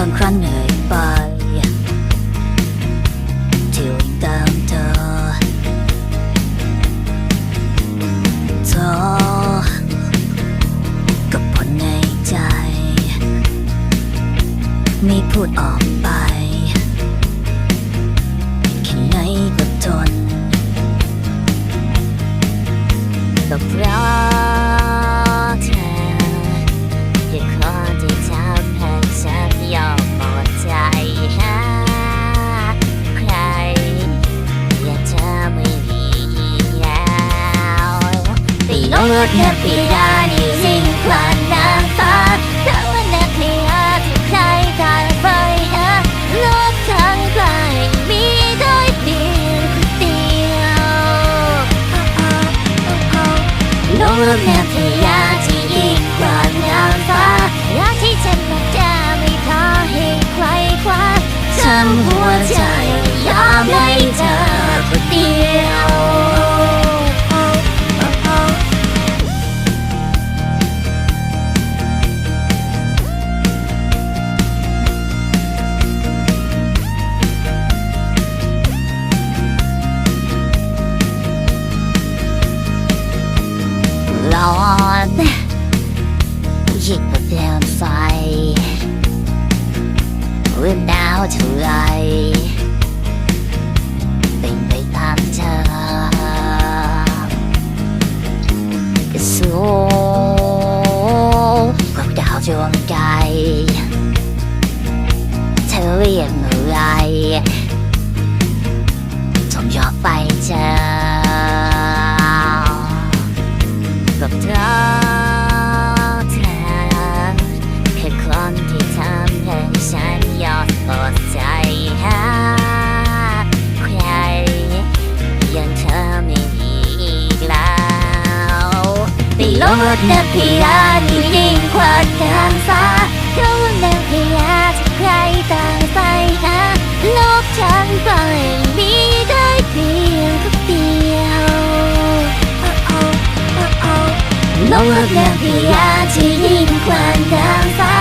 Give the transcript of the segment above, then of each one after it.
บางครั้งเหนื่อยไปที่วิ่งตามเธอเธอกับผลในใจ ไม่พูดออกไปแค่ไหนก็ทนก็เราะเธอคือคนที่ทำให้ฉัน ไปโลดเนื้อปีดานี่ยิ่งกว่าน้ำฟ้าเพราะว่านักเลียที่ใครตายไปนะโลกทั้งใบมีด้เพียงคนเดียวโลกเนื้อปีดาที่ยิ่งกว่าน้ำฟ้าอยากที่จะมาจะไม่ขอให้ใครคว้าทำหัวใจ อนยิ่งกว่าเปลวไฟหรือหนาวเท่าไรเป็นไปตามเธอก็สูงกว่าดาวดวงใจเธอเรียก โลดนักพยาที่ยิ่งกว่าทางฟ้าเพราะว่านักพยาที่ใครต่างไปหาโลกทั้งใบมีได้เพียงคนเดียวโลกเนื้อพิยาที่ยิ่งกว่าดาวฟ้า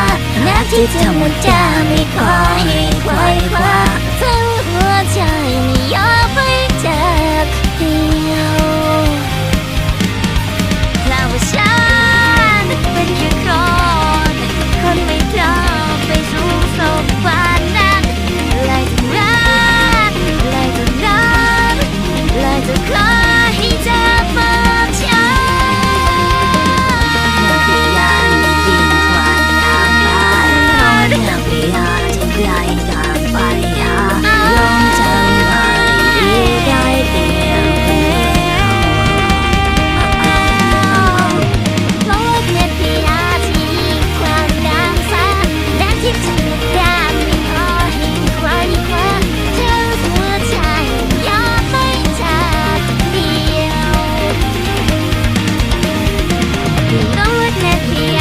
น้าที่เธอหมดจะไม่ขอให้ใครคว้าทั้งหัวใจนี้ here.